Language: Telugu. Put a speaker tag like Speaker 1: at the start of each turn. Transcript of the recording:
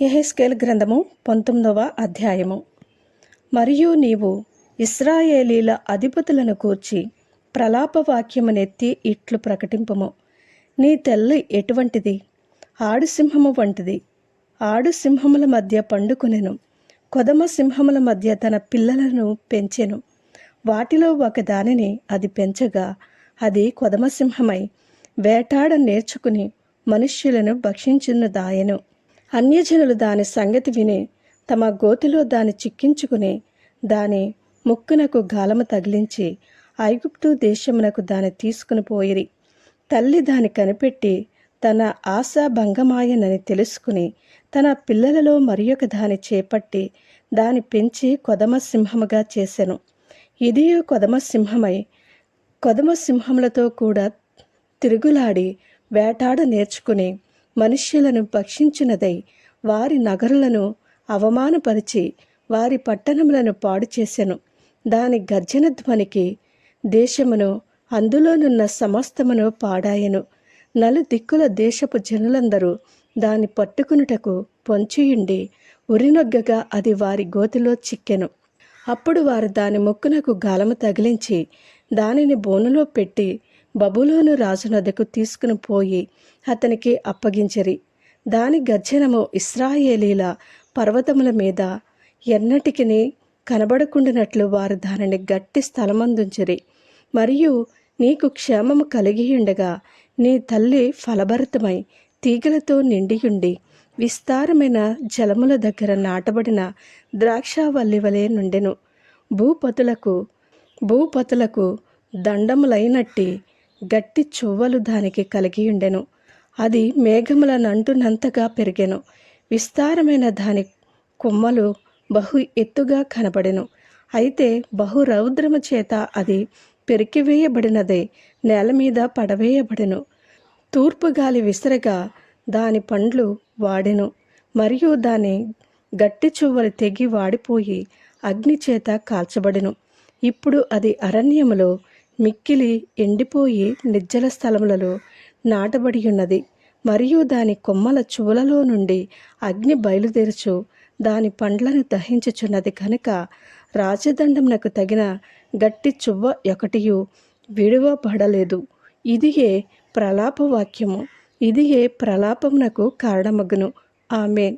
Speaker 1: యెహెజ్కేల్ గ్రంథము పంతొమ్మిదవ అధ్యాయము. మరియు నీవు ఇస్రాయేలీల అధిపతులను కూర్చి ప్రలాపవాక్యమునెత్తి ఇట్లు ప్రకటింపము. నీ తెల్లి ఎటువంటిది? ఆడుసింహము వంటిది. ఆడు సింహముల మధ్య పండుకొనెను. కొదమ సింహముల మధ్య తన పిల్లలను పెంచెను. వాటిలో ఒక దానిని అది పెంచగా అది కొదమసింహమై వేటాడ నేర్చుకుని మనుష్యులను భక్షించును దాయెను. అన్యజనులు దాని సంగతి విని తమ గోతిలో దాని చిక్కించుకుని దాని ముక్కునకు గాలము తగిలించి ఐగుప్తు దేశమునకు దాని తీసుకుని పోయిరి. తల్లి దాని కనిపెట్టి తన ఆశ భంగమాయనని తెలుసుకుని తన పిల్లలలో మరియొక దాని చేపట్టి దాని పెంచి కొదమ సింహముగా చేసెను. ఇదియో కొదమ సింహమై కొదమ సింహములతో కూడా తిరుగులాడి వేటాడ నేర్చుకుని మనుష్యులను భక్షించినదై వారి నగరులను అవమానపరిచి వారి పట్టణములను పాడు చేశాను దాని గర్జన ధ్వనికి దేశమును అందులోనున్న సమస్తమును పాడాయెను. నలు దిక్కుల దేశపు జనులందరూ దాన్ని పట్టుకునుటకు పొంచియుండి ఉరినొగ్గగా అది వారి గోతిలో చిక్కెను. అప్పుడు వారు దాని ముక్కునకు గాలము తగిలించి దానిని బోనులో పెట్టి బబులోను రాజునద్దకు తీసుకుని పోయి అతనికి అప్పగించిరి. దాని గర్జనము ఇస్రాయేలీల పర్వతముల మీద ఎన్నటికిని కనబడకుండానట్లు వారు దానిని గట్టి స్థలమందుంచిరి. మరియు నీకు క్షేమము కలిగి ఉండగా నీ తల్లి ఫలభరితమై తీగలతో నిండియుండి విస్తారమైన జలముల దగ్గర నాటబడిన ద్రాక్షావల్లి వలె నుండెను. భూపతులకు భూపతులకు దండములైనట్టి గట్టి చువ్వలు దానికి కలిగి ఉండెను. అది మేఘముల నంటునంతగా పెరిగెను. విస్తారమైన దాని కొమ్మలు బహు ఎత్తుగా కనబడెను. అయితే బహు రౌద్రము చేత అది పెరికివేయబడినదే నేల మీద పడవేయబడెను. తూర్పు గాలి విసరగా దాని పండ్లు వాడెను. మరియు దాని గట్టి చువ్వలు తెగి వాడిపోయి అగ్ని చేత కాల్చబడెను. ఇప్పుడు అది అరణ్యములో మిక్కిలి ఎండిపోయి నిజ్జల స్థలములలో నాటబడి ఉన్నది. మరియు దాని కొమ్మల చువలలో నుండి అగ్ని బయలుదేరుచు దాని పండ్లను దహించుచున్నది కనుక రాజదండంనకు తగిన గట్టి చువ్వ ఒకటియు విడువబడలేదు. ఇదియే ప్రలాప వాక్యము ఇదియే ప్రలాపమునకు కారణమగును. ఆమెన్.